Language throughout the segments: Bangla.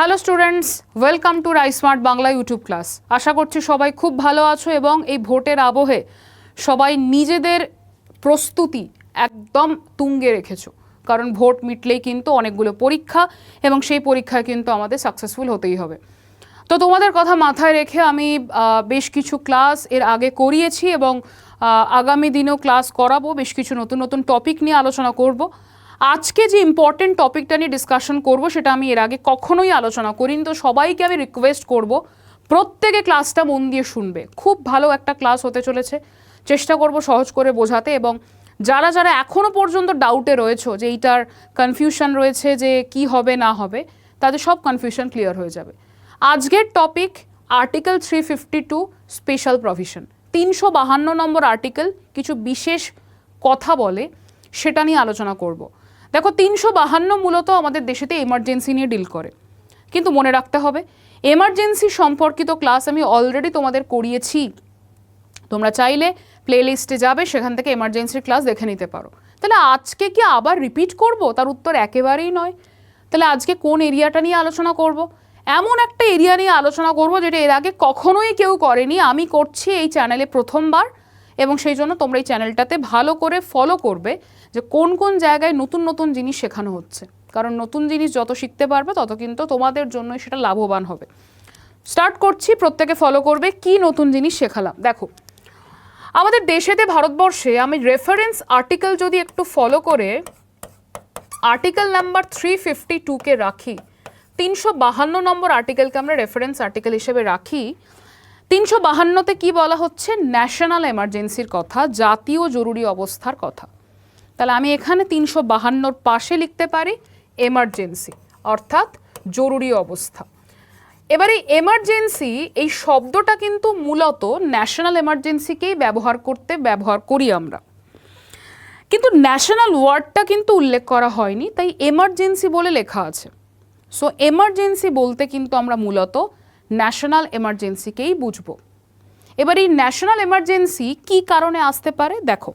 Hello students welcome to Rai smart Bangla YouTube class আশা করছি সবাই খুব ভালো আছো এবং এই ভোটের আবহে সবাই নিজেদের প্রস্তুতি একদম তুঙ্গে রেখেছো। কারণ ভোট মিটলেই কিন্তু অনেকগুলো পরীক্ষা এবং সেই পরীক্ষায় কিন্তু আমাদের সাকসেসফুল হতেই হবে। তো তোমাদের কথা মাথায় রেখে আমি বেশ কিছু ক্লাস এর আগে করিয়েছি এবং আগামী দিনেও ক্লাস করাবো, বেশ কিছু নতুন নতুন টপিক নিয়ে আলোচনা করব। আজকে যে ইম্পর্টেন্ট টপিকটা নিয়ে ডিসকাশন করব, সেটা আমি এর আগে কখনোই আলোচনা করিনি। তো সবাইকে আমি রিকোয়েস্ট করব, প্রত্যেকে ক্লাসটা মন দিয়ে শুনবে। খুব ভালো একটা ক্লাস হতে চলেছে। চেষ্টা করব সহজ করে বোঝাতে এবং যারা যারা এখনও পর্যন্ত ডাউটে রয়েছো যে এইটার কনফিউশন রয়েছে যে কি হবে, না হবে, তাদের সব কনফিউশন ক্লিয়ার হয়ে যাবে। আজকের topic article three fifty two special provision তিনশো বাহান্ন নম্বর আর্টিকেল কিছু বিশেষ কথা বলে, সেটা নিয়ে আলোচনা করব। দেখো, তিনশো বাহান্ন মূলত আমাদের দেশেতে এমার্জেন্সি নিয়ে ডিল করে। কিন্তু মনে রাখতে হবে এমার্জেন্সি সম্পর্কিত ক্লাস আমি অলরেডি তোমাদের করিয়েছি। তোমরা চাইলে প্লেলিস্টে যাবে, সেখান থেকে এমার্জেন্সির ক্লাস দেখে নিতে পারো। তাহলে আজকে কি আবার রিপিট করব? তার উত্তর একেবারেই নয়। তাহলে আজকে কোন এরিয়াটা নিয়ে আলোচনা করব? এমন একটা এরিয়া নিয়ে আলোচনা করব, যেটা এর আগে কখনোই কেউ করেনি। আমি করছি এই চ্যানেলে প্রথমবার। এবং সেই জন্য তোমরা এই চ্যানেলটাতে ভালো করে ফলো করবে যে কোন কোন জায়গায় নতুন নতুন জিনিস শেখানো হচ্ছে। কারণ নতুন জিনিস যত শিখতে পারবে, তত কিন্তু তোমাদের জন্য সেটা লাভবান হবে। স্টার্ট করছি, প্রত্যেকে ফলো করবে কি নতুন জিনিস শেখালাম। দেখো, আমাদের দেশেতে, ভারতবর্ষে আমি রেফারেন্স আর্টিকেল যদি একটু ফলো করে আর্টিকেল নাম্বার থ্রি ফিফটি টুকে রাখি, তিনশো বাহান্ন নম্বর আর্টিকেলকে আমরা রেফারেন্স আর্টিকেল হিসেবে রাখি তিনশো বাহান্নতে কি বলা হচ্ছে? ন্যাশনাল এমার্জেন্সির কথা, জাতীয় জরুরি অবস্থার কথা। তাহলে আমি এখানে তিনশো বাহান্নর পাশে লিখতে পারি এমার্জেন্সি, অর্থাৎ জরুরি অবস্থা। এবারে এমার্জেন্সি, এই শব্দটা কিন্তু মূলত ন্যাশনাল এমার্জেন্সিকেই ব্যবহার করতে ব্যবহার করি আমরা। কিন্তু ন্যাশনাল ওয়ার্ডটা কিন্তু উল্লেখ করা হয়নি, তাই এমার্জেন্সি বলে লেখা আছে। সো, এমার্জেন্সি বলতে কিন্তু আমরা মূলত ন্যাশনাল এমার্জেন্সিকেই বুঝব। এবার এই ন্যাশনাল এমার্জেন্সি কি কারণে আসতে পারে? দেখো,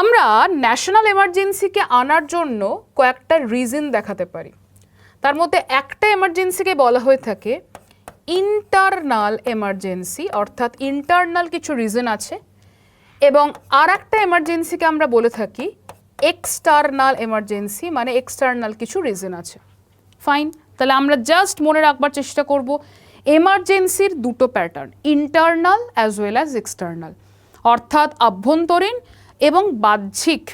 আমরা ন্যাশনাল এমার্জেন্সিকে আনার জন্য কয়েকটা রিজন দেখাতে পারি। তার মধ্যে একটা এমার্জেন্সিকে বলা হয়ে থাকে ইন্টারনাল এমার্জেন্সি, অর্থাৎ ইন্টারনাল কিছু রিজন আছে, এবং আর একটা এমার্জেন্সিকে আমরা বলে থাকি এক্সটার্নাল এমার্জেন্সি মানে এক্সটার্নাল কিছু রিজন আছে। ফাইন, তাহলে আমরা জাস্ট মনে রাখবার চেষ্টা করব এমার্জেন্সির দুটো pattern, internal as well as external অর্থাৎ আভ্যন্তরীণ এবং বাহ্যিক।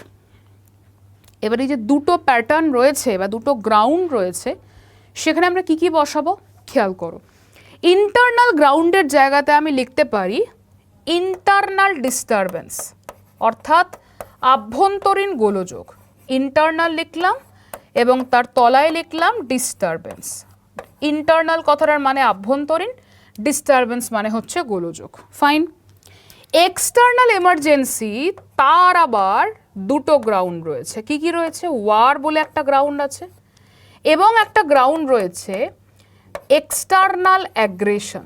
এবার এই যে দুটো প্যাটার্ন রয়েছে বা দুটো গ্রাউন্ড রয়েছে, সেখানে আমরা কি কি বসাবো? খেয়াল করো। ইন্টারনাল গ্রাউন্ডের জায়গাতে আমি লিখতে পারি ইন্টারনাল ডিস্টারবেন্স, অর্থাৎ আভ্যন্তরীণ গোলযোগ। ইন্টারনাল লিখলাম এবং তার তলায় লিখলাম ডিস্টারবেন্স। ইন্টারনাল কথাটার মানে আভ্যন্তরীণ ডিস্টারবেন্স মানে হচ্ছে গোলযোগ। ফাইন এক্সটার্নাল এমার্জেন্সি তার আবার দুটো গ্রাউন্ড রয়েছে। কি কি রয়েছে? ওয়ার বলে একটা গ্রাউন্ড আছে। এবং একটা গ্রাউন্ড রয়েছে এক্সটার্নাল অ্যাগ্রেশন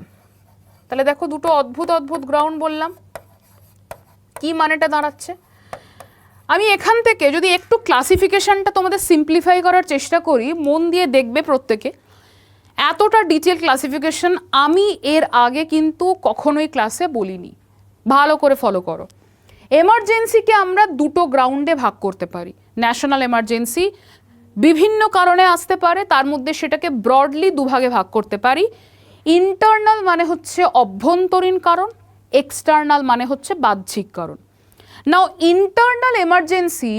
তাহলে দেখো দুটো অদ্ভুত অদ্ভুত গ্রাউন্ড বললাম। কি মানেটা দাঁড়াচ্ছে? আমি এখান থেকে যদি একটু ক্লাসিফিকেশনটা তোমাদের সিম্পলিফাই করার চেষ্টা করি, মন দিয়ে দেখবে প্রত্যেকে। এতটা ডিটেল ক্লাসিফিকেশন আমি এর আগে কিন্তু কখনোই ক্লাসে বলিনি। ভালো করে ফলো করো। এমার্জেন্সিকে আমরা দুটো গ্রাউন্ডে ভাগ করতে পারি। ন্যাশনাল এমার্জেন্সি বিভিন্ন কারণে আসতে পারে, তার মধ্যে সেটাকে ব্রডলি দুভাগে ভাগ করতে পারি। ইন্টারনাল মানে হচ্ছে অভ্যন্তরীণ কারণ এক্সটার্নাল মানে হচ্ছে বাহ্যিক কারণ। নাও ইন্টারনাল এমার্জেন্সি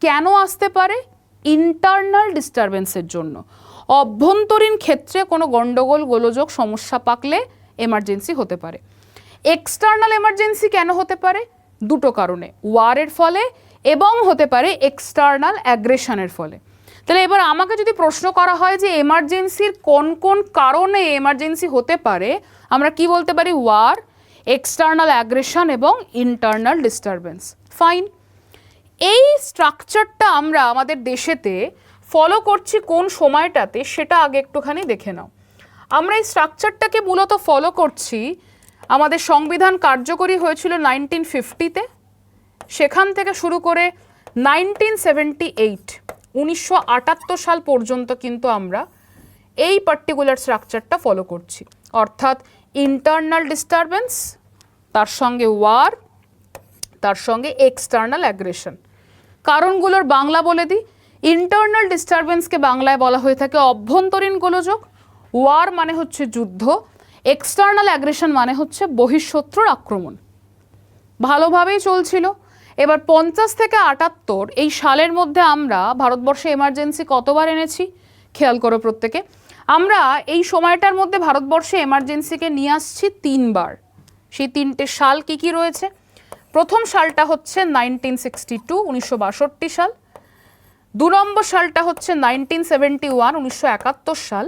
কেন আসতে পারে? ইন্টারনাল ডিস্টারবেন্সের জন্য। অভ্যন্তরীণ ক্ষেত্রে কোনো গণ্ডগোল গোলযোগ, সমস্যা পাকলে এমার্জেন্সি হতে পারে। এক্সটার্নাল এমার্জেন্সি কেন হতে পারে? দুটো কারণে। ওয়ারের ফলে এবং হতে পারে এক্সটার্নাল অ্যাগ্রেশনের ফলে। তাহলে এবার আমাকে যদি প্রশ্ন করা হয় যে এমার্জেন্সির কোন কোন কারণে এমার্জেন্সি হতে পারে, আমরা কি বলতে পারি? ওয়ার এক্সটার্নাল অ্যাগ্রেশন এবং ইন্টারনাল ডিস্টারবেন্স ফাইন এই স্ট্রাকচারটা আমরা আমাদের দেশেতে ফলো করছি কোন সময়টাতে সেটা আগে একটুখানি দেখে নাও। আমরা এই স্ট্রাকচারটাকে মূলত ফলো করছি, আমাদের সংবিধান কার্যকরী হয়েছিল নাইনটিন ফিফটিতে সেখান থেকে শুরু করে নাইনটিন সেভেন্টি এইট উনিশশো আটাত্তর সাল পর্যন্ত কিন্তু আমরা এই পার্টিকুলার স্ট্রাকচারটা ফলো করছি। অর্থাৎ ইন্টারনাল ডিস্টারবেন্স তার সঙ্গে ওয়ার তার সঙ্গে এক্সটার্নাল অ্যাগ্রেশন কারণগুলোর বাংলা বলে দিই ইন্টারনাল ডিস্টারবেন্সকে বাংলায় বলা হয়ে থাকে অভ্যন্তরীণ গোলযোগ। ওয়ার মানে হচ্ছে যুদ্ধ। এক্সটার্নাল অ্যাগ্রেশন মানে হচ্ছে বহিঃশত্রুর আক্রমণ। ভালোভাবেই চলছিল। এবার পঞ্চাশ থেকে আটাত্তর, এই সালের মধ্যে আমরা ভারতবর্ষে এমার্জেন্সি কতবার এনেছি? খেয়াল করো প্রত্যেকে। আমরা এই সময়টার মধ্যে ভারতবর্ষে এমার্জেন্সিকে নিয়ে আসছি তিনবার। সেই তিনটে সাল কি কি রয়েছে? প্রথম সালটা হচ্ছে নাইনটিন সিক্সটি টু উনিশশো বাষট্টি সাল। দু নম্বর সালটা হচ্ছে নাইনটিন সেভেন্টি ওয়ান উনিশশো একাত্তর সাল,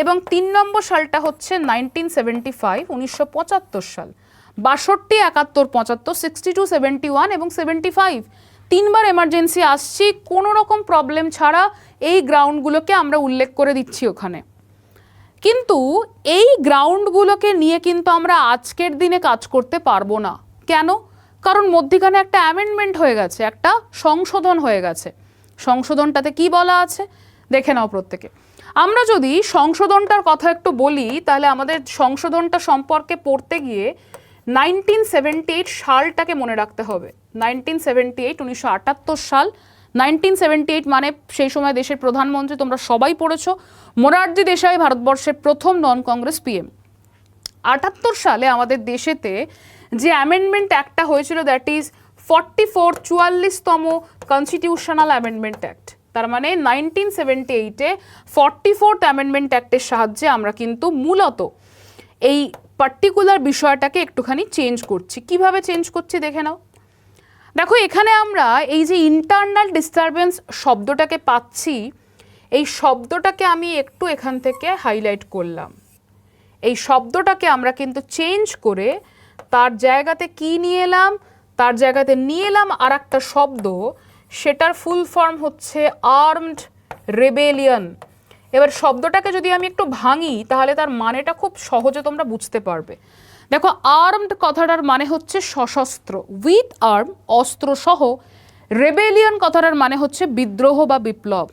এবং তিন নম্বর সালটা হচ্ছে নাইনটিন সেভেন্টি ফাইভ উনিশশো পঁচাত্তর সাল। বাষট্টি, একাত্তর, পঁচাত্তর সিক্সটি টু সেভেন্টি ওয়ান এবং সেভেন্টি ফাইভ তিনবার এমার্জেন্সি আসছি, কোনো রকম প্রবলেম ছাড়া এই গ্রাউন্ডগুলোকে আমরা উল্লেখ করে দিচ্ছি ওখানে। কিন্তু এই গ্রাউন্ডগুলোকে নিয়ে কিন্তু আমরা আজকের দিনে কাজ করতে পারব না। কেন? কারণ মধ্যিখানে একটা অ্যামেন্ডমেন্ট হয়ে গেছে, একটা সংশোধন হয়ে গেছে। সংশোধনটাতে কি বলা আছে? দেখে নাও প্রত্যেকে। আমরা যদি সংশোধনটার কথা একটু বলি, তাহলে আমাদের সংশোধনটা সম্পর্কে পড়তে গিয়ে নাইনটিন সেভেন্টি এইট সালটাকে মনে রাখতে হবে। নাইনটিন সেভেন্টি এইট উনিশশো আটাত্তর সাল। নাইনটিন সেভেন্টি এইট মানে সেই সময় দেশের প্রধানমন্ত্রী তোমরা সবাই পড়েছ। মোরারজি দেশাই ভারতবর্ষের প্রথম নন কংগ্রেস পিএম আটাত্তর সালে আমাদের দেশেতে যে অ্যামেন্ডমেন্ট অ্যাক্টটা হয়েছিল দ্যাট ইজ ফর্টি ফোর চুয়াল্লিশতম কনস্টিটিউশনাল অ্যামেন্ডমেন্ট অ্যাক্ট তার মানে নাইনটিন সেভেন্টি এইটে ফর্টি ফোর্থ অ্যামেন্ডমেন্ট অ্যাক্টের সাহায্যে আমরা কিন্তু মূলত এই পার্টিকুলার বিষয়টাকে একটুখানি চেঞ্জ করছি। কীভাবে চেঞ্জ করছি দেখে নাও। দেখো, এখানে আমরা এই যে ইন্টারনাল ডিস্টারবেন্স শব্দটাকে পাচ্ছি, এই শব্দটাকে আমি একটু এখান থেকে হাইলাইট করলাম। এই শব্দটাকে আমরা কিন্তু চেঞ্জ করে তার জায়গাতে কি নিয়ে এলাম? তার জায়গাতে নিয়ে এলাম আর একটা শব্দ। সেটার ফুল ফর্ম হচ্ছে আর্মড রেবেলিয়ন। এবার শব্দটাকে যদি আমি একটু ভাঙি, তাহলে তার মানেটা খুব সহজে তোমরা বুঝতে পারবে। দেখো, আর্মড কথাটার মানে হচ্ছে সশস্ত্র। উইথ আর্ম অস্ত্র সহ রেবেলিয়ন কথাটার মানে হচ্ছে বিদ্রোহ বা বিপ্লব।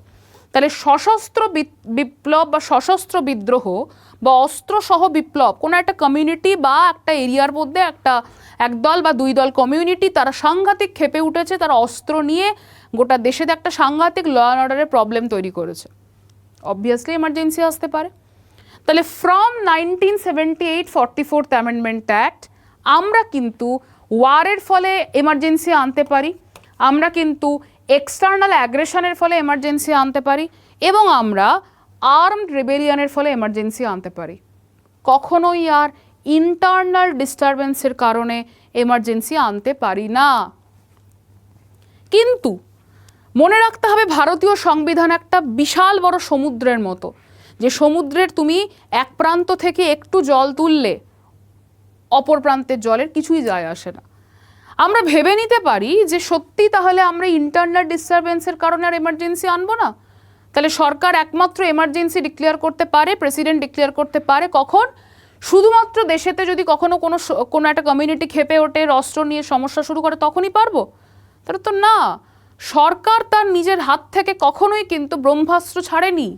তাহলে সশস্ত্র বিপ- বিপ্লব বা সশস্ত্র বিদ্রোহ বা অস্ত্রসহ বিপ্লব কোনো একটা কমিউনিটি বা একটা এরিয়ার মধ্যে একটা একদল বা দুই দল কমিউনিটি তারা সাংঘাতিক খেপে উঠেছে, তারা অস্ত্র নিয়ে গোটা দেশেতে একটা সাংঘাতিক ল অ্যান্ড অর্ডারের প্রবলেম তৈরি করেছে। অবভিয়াসলি এমার্জেন্সি আসতে পারে। তাহলে from nineteen seventy eight forty fourth amendment act আমরা কিন্তু ওয়ারের ফলে এমার্জেন্সি আনতে পারি। আমরা কিন্তু এক্সটার্নাল অ্যাগ্রেশনের ফলে এমার্জেন্সি আনতে পারি এবং আমরা আর্মড রেবেলিয়নের ফলে এমার্জেন্সি আনতে পারি। কখনোই আর ইন্টারনাল ডিস্টারবেন্সের কারণে এমার্জেন্সি আনতে পারি না। কিন্তু মনে রাখতে হবে ভারতীয় সংবিধান একটা বিশাল বড় সমুদ্রের মতো। যে সমুদ্রের তুমি এক প্রান্ত থেকে একটু জল তুললে অপর প্রান্তের জলের কিছুই যায় আসে না। আমরা ভেবে নিতে পারি যে সত্যি তাহলে আমরা ইন্টারনাল ডিস্টারবেন্সের কারণে আর এমার্জেন্সি আনব না। তাহলে সরকার একমাত্র এমার্জেন্সি ডিক্লেয়ার করতে পারে প্রেসিডেন্ট ডিক্লেয়ার করতে পারে কখন? শুধুমাত্র দেশেতে যদি কখনো কোনো কোনো একটা কমিউনিটি খেপে ওঠে, অস্ত্র নিয়ে সমস্যা শুরু করে, তখনই পারব? তাহলে তো না। সরকার তার নিজের হাত থেকে কখনোই কিন্তু ব্রহ্মাস্ত্র ছাড়েনি।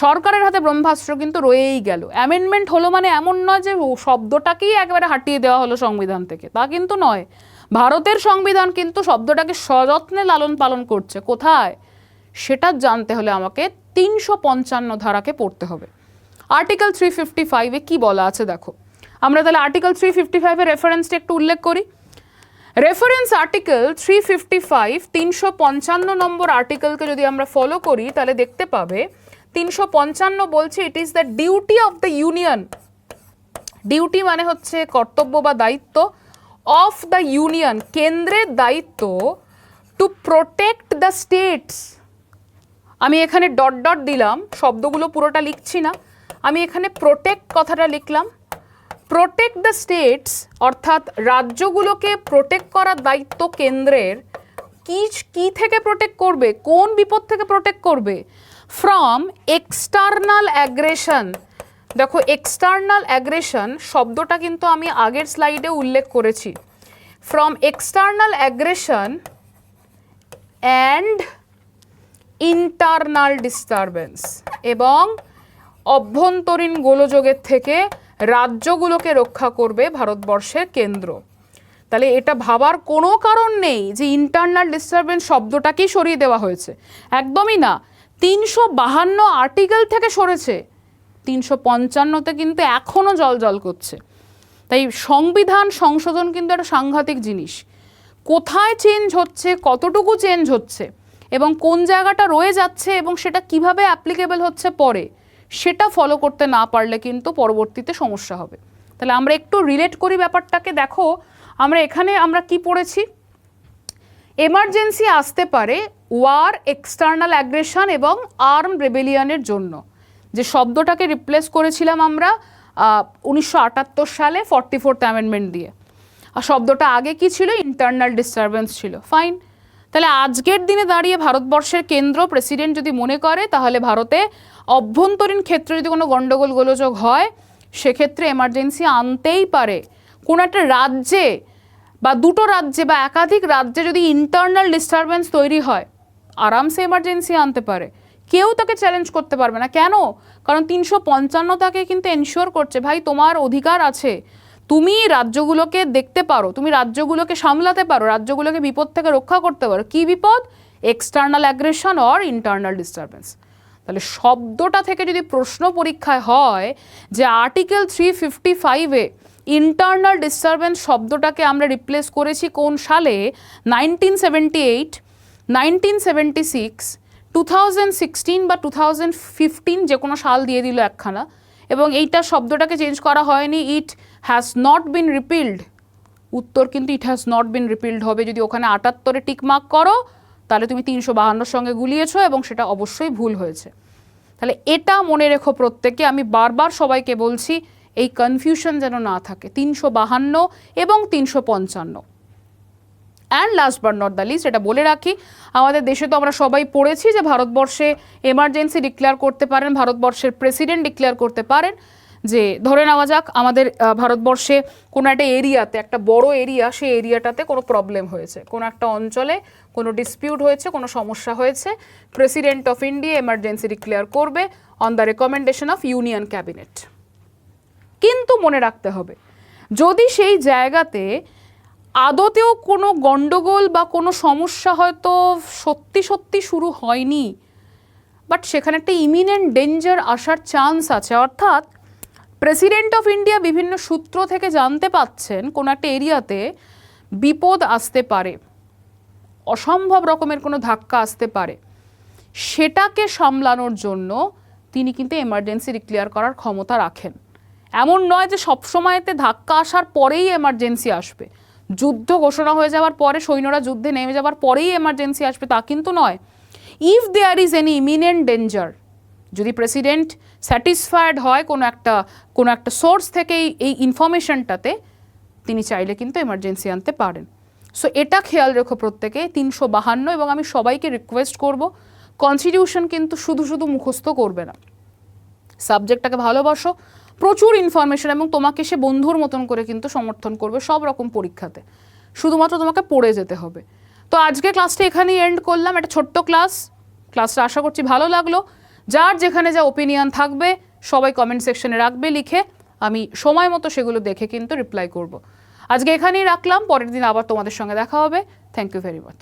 সরকারের হাতে ব্রহ্মাস্ত্র কিন্তু রয়েই গেল। অ্যামেন্ডমেন্ট হলো মানে এমন নয় যে শব্দটাকেই একবারে হাঁটিয়ে দেওয়া হলো সংবিধান থেকে। তা কিন্তু নয়। ভারতের সংবিধান কিন্তু শব্দটাকে সযত্নে লালন পালন করছে। কোথায়? সেটা জানতে হলে আমাকে তিনশো পঞ্চান্ন ধারাকে পড়তে হবে। আর্টিকেল থ্রি ফিফটি ফাইভে কী বলা আছে দেখো। আমরা তাহলে আর্টিকেল থ্রি ফিফটি ফাইভের রেফারেন্সটা একটু উল্লেখ করি। Reference article three fifty five তিনশো পঞ্চান্ন নম্বর আর্টিকেলকে যদি আমরা ফলো করি, তাহলে দেখতে পাবে তিনশো পঞ্চান্ন বলছে it is the duty of the union duty মানে হচ্ছে কর্তব্য বা দায়িত্ব অফ দ্য ইউনিয়ন কেন্দ্রের দায়িত্ব টু প্রোটেক্ট দ্য স্টেটস আমি এখানে ডট ডট দিলাম, শব্দগুলো পুরোটা লিখছি না। আমি এখানে প্রোটেক্ট কথাটা লিখলাম। প্রোটেক্ট দ্য স্টেটস অর্থাৎ রাজ্যগুলোকে প্রোটেক্ট করার দায়িত্ব কেন্দ্রের কি কি থেকে প্রোটেক্ট করবে? কোন বিপদ থেকে প্রোটেক্ট করবে? ফ্রম এক্সটার্নাল অ্যাগ্রেশন দেখো এক্সটার্নাল অ্যাগ্রেশন শব্দটা কিন্তু আমি আগের স্লাইডে উল্লেখ করেছি। From external aggression and internal disturbance এবং অভ্যন্তরীণ গোলযোগের থেকে রাজ্যগুলোকে রক্ষা করবে ভারতবর্ষের কেন্দ্র। তাহলে এটা ভাবার কোনো কারণ নেই যে ইন্টারনাল ডিস্টারবেন্স শব্দটাকেই সরিয়ে দেওয়া হয়েছে। একদমই না। তিনশো বাহান্ন আর্টিকেল থেকে সরেছে। তিনশো পঞ্চান্নতে কিন্তু এখনও জল জল করছে। তাই সংবিধান সংশোধন কিন্তু একটা সাংঘাতিক জিনিস। কোথায় চেঞ্জ হচ্ছে, কতটুকু চেঞ্জ হচ্ছে, এবং কোন জায়গাটা রয়ে যাচ্ছে, এবং সেটা কীভাবে অ্যাপ্লিকেবল হচ্ছে পরে, সেটা ফলো করতে না পারলে কিন্তু পরবর্তীতে সমস্যা হবে। তাহলে আমরা একটু রিলেট করি ব্যাপারটাকে। দেখো, আমরা এখানে আমরা কি পড়েছি? এমার্জেন্সি আসতে পারে ওয়ার এক্সটার্নাল অ্যাগ্রেশন এবং আর্ম রেবেলিয়নের জন্য। যে শব্দটাকে রিপ্লেস করেছিলাম আমরা উনিশশো আটাত্তর সালে ফর্টি ফোর্থ অ্যামেন্ডমেন্ট দিয়ে। আর শব্দটা আগে কি ছিল? ইন্টারনাল ডিস্টারবেন্স ছিল। ফাইন তাহলে আজকের দিনে দাঁড়িয়ে ভারতবর্ষের কেন্দ্র প্রেসিডেন্ট যদি মনে করে, তাহলে ভারতে অভ্যন্তরীণ ক্ষেত্রে যদি কোনো গণ্ডগোল গোলযোগ হয় সেক্ষেত্রে এমার্জেন্সি আনতেই পারে। কোনো একটা রাজ্যে বা দুটো রাজ্যে বা একাধিক রাজ্যে যদি ইন্টারনাল ডিস্টারবেন্স তৈরি হয়, আরামসে এমার্জেন্সি আনতে পারে। কেউ তাকে চ্যালেঞ্জ করতে পারবে না। কেন? কারণ তিনশো পঞ্চান্ন তাকে কিন্তু এনশিওর করছে, ভাই, তোমার অধিকার আছে। তুমি রাজ্যগুলোকে দেখতে পারো। তুমি রাজ্যগুলোকে সামলাতে পারো। রাজ্যগুলোকে বিপদ থেকে রক্ষা করতে পারো। কি বিপদ? External aggression or internal disturbance তাহলে শব্দটা থেকে যদি প্রশ্ন পরীক্ষায় হয় যে আর্টিকেল থ্রি ফিফটি ফাইভে ইন্টারনাল ডিস্টারবেন্স শব্দটাকে আমরা রিপ্লেস করেছি কোন সালে? Nineteen seventy eight nineteen seventy six two thousand sixteen বা টু থাউজেন্ড ফিফটিন যে কোনো সাল দিয়ে দিল একখানা। এবং এইটা শব্দটাকে চেঞ্জ করা হয়নি। ইট হ্যাজ নট বিন রিপিল্ড উত্তর কিন্তু ইট হ্যাজ নট বিন রিপিল্ড হবে। যদি ওখানে আটাত্তরে টিকমার্ক করো তাহলে তুমি তিনশো বাহান্নর সঙ্গে গুলিয়েছো এবং সেটা অবশ্যই ভুল হয়েছে। তাহলে এটা মনে রেখো প্রত্যেকে আমি বারবার সবাইকে বলছি, এই কনফিউশন যেন না থাকে। তিনশো বাহান্ন এবং তিনশো পঞ্চান্ন। And last but not the least এটা বলে রাখি, আমাদের দেশে তো আমরা সবাই পড়েছি যে ভারতবর্ষে এমার্জেন্সি ডিক্লেয়ার করতে পারেন, ভারতবর্ষের প্রেসিডেন্ট ডিক্লেয়ার করতে পারেন। যে ধরে নেওয়া যাক আমাদের ভারতবর্ষে কোনো একটা এরিয়াতে, একটা বড় এরিয়া, সেই এরিয়াটাতে কোনো প্রবলেম হয়েছে। কোনো একটা অঞ্চলে কোনো ডিসপিউট হয়েছে, কোনো সমস্যা হয়েছে। President of India emergency declare করবে on the recommendation of union cabinet কিন্তু মনে রাখতে হবে, যদি সেই জায়গাতে আদতেও কোনো গণ্ডগোল বা কোনো সমস্যা হয়তো সত্যি সত্যি শুরু হয়নি বাট সেখানে একটা ইমিনেন্ট ডেঞ্জার আসার চান্স আছে, অর্থাৎ প্রেসিডেন্ট অফ ইন্ডিয়া বিভিন্ন সূত্র থেকে জানতে পাচ্ছেন কোনো একটা এরিয়াতে বিপদ আসতে পারে, অসম্ভব রকমের কোনো ধাক্কা আসতে পারে। সেটাকে সামলানোর জন্য তিনি কিন্তু এমার্জেন্সি ডিক্লেয়ার করার ক্ষমতা রাখেন। এমন নয় যে সবসময়তে ধাক্কা আসার পরেই এমার্জেন্সি আসবে। যুদ্ধ ঘোষণা হয়ে যাওয়ার পরে, সৈন্যরা যুদ্ধে নেমে যাওয়ার পরেই এমার্জেন্সি আসবে তা কিন্তু নয়। If there is any imminent danger যদি প্রেসিডেন্ট স্যাটিসফায়েড হয় কোনো একটা কোনো একটা সোর্স থেকে এই- ইনফরমেশনটাতে তিনি চাইলে কিন্তু এমার্জেন্সি আনতে পারেন। সো এটা খেয়াল রেখো প্রত্যেকে, তিনশো বাহান্ন এবং আমি সবাইকে রিকোয়েস্ট করব কনস্টিটিউশন কিন্তু শুধু শুধু মুখস্থ করবে না। সাবজেক্টটাকে ভালোবাসো, প্রচুর ইনফরমেশন এবং তোমাকে সে বন্ধুর মতন করে কিন্তু সমর্থন করবে সব রকম পরীক্ষাতে। শুধুমাত্র তোমাকে পড়ে যেতে হবে। তো আজকে ক্লাসটা এখানেই এন্ড করলাম, একটা ছোট্ট ক্লাস ক্লাসটা আশা করছি ভালো লাগল। যার যেখানে যা ওপিনিয়ন থাকবে, সবাই কমেন্ট সেকশনে রাখবে, লিখে আমি সময় মতো সেগুলো দেখে কিন্তু রিপ্লাই করব। আজকে এখানেই রাখলাম, পরের দিন আবার তোমাদের সঙ্গে দেখা হবে। Thank you very much